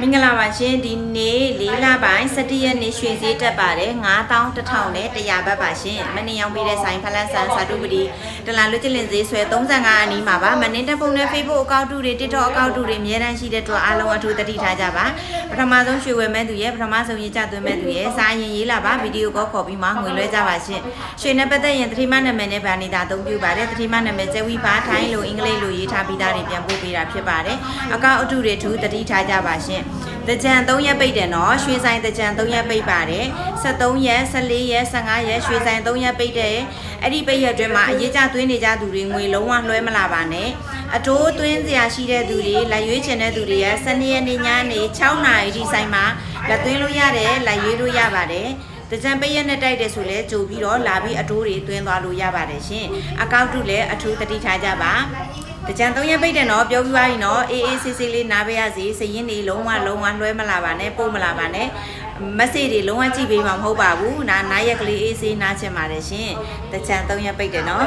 မင်္ဂလာပါရှင်ဒီနေ့၄လပိုင်း17ရက်နေ့ရွှေစည်းတက်ပါတယ်9100နဲ့100ဘတ်ပါရှင်မနေ့ရောက်ပြီးတဲ့ဆိုင်ဖလန်ဆန်စာတုပတိ တလာလွတ်ကျလင်ဈေးဆွဲ35အနီးမှာပါမနင်းတက်ပုံနဲ့ Facebook အကောင့်တူတွေ TikTok အကောင့်တူတွေအများတန်းရှိတဲ့အတွက်အားလုံးအထူးသတိထားကြပါပထမဆုံးရွှေဝယ်မဲ့သူရဲ့ပထမဆုံးရေးကြသွင်းမဲ့သူရဲ့စာရင်ရေးလာပါဗီဒီယိုကောခေါ်ပြီးမှငွေလွှဲကြပါရှင်ရွှေနဲ့ပတ်သက်ရင်သတိမနာမည်နဲ့ဗာနေတာအသုံးပြုပါတယ်သတိမနာမည်ကျဲဝီပါထိုင်းလိုအင်္ဂလိပ်လိုရေးထားပြီးသားတွေပြန်ပို့ပေးတာဖြစ်ပါတယ်အကောင့်အထုတွေထူးသတိထားကြပါရှင်တကြံ3ရက်ပိတ်တယ်နော်ရွှေဆိုင်တကြံ3ရက်ပိတ်ပါတယ်73ရက်14ရက်15ရက်ရွှေဆိုင်3ရက်ပိတ်တယ် အဲ့ဒီပိတ်ရက်အတွင်းမှာအရေးကြသွင်းနေကြသူတွေငွေလုံးဝလွှဲမလာပါနဲ့အတိုးသွင်းစရာရှိတဲ့သူတွေလက်ရွေးချင်တဲ့သူတွေရဲ့12ရက်နေ့ညနေ6နာရီဒီဆိုင်မှာလက်သွင်းလို့ရတယ်လက်ရွေးလို့ရပါတယ်တကြံပိတ်ရက်နဲ့တိုက်တယ်ဆိုလဲကြိုပြီးတော့လာပြီးအတိုးတွေသွင်းသွားလို့ရပါတယ်ရှင်အကောင့်တုလည်းအထူးသတိထားကြပါတကြံ3ရက်ပိတ်တယ်နော်ပြောပြီးပါပြီနော်အေးအေးဆေးဆေးလေးနားပေးရစီစရင်တွေလုံးဝလုံးဝလွှဲမလာပါနဲ့ပို့မလာပါနဲ့ မက်ဆေ့တွေလုံးဝကြည့်ပေးမှာမဟုတ်ပါဘူးနားနားရက်ကလေးအေးဆေးနားချင်ပါတယ်ရှင်တကြံ3ရက်ပိတ်တယ်နော်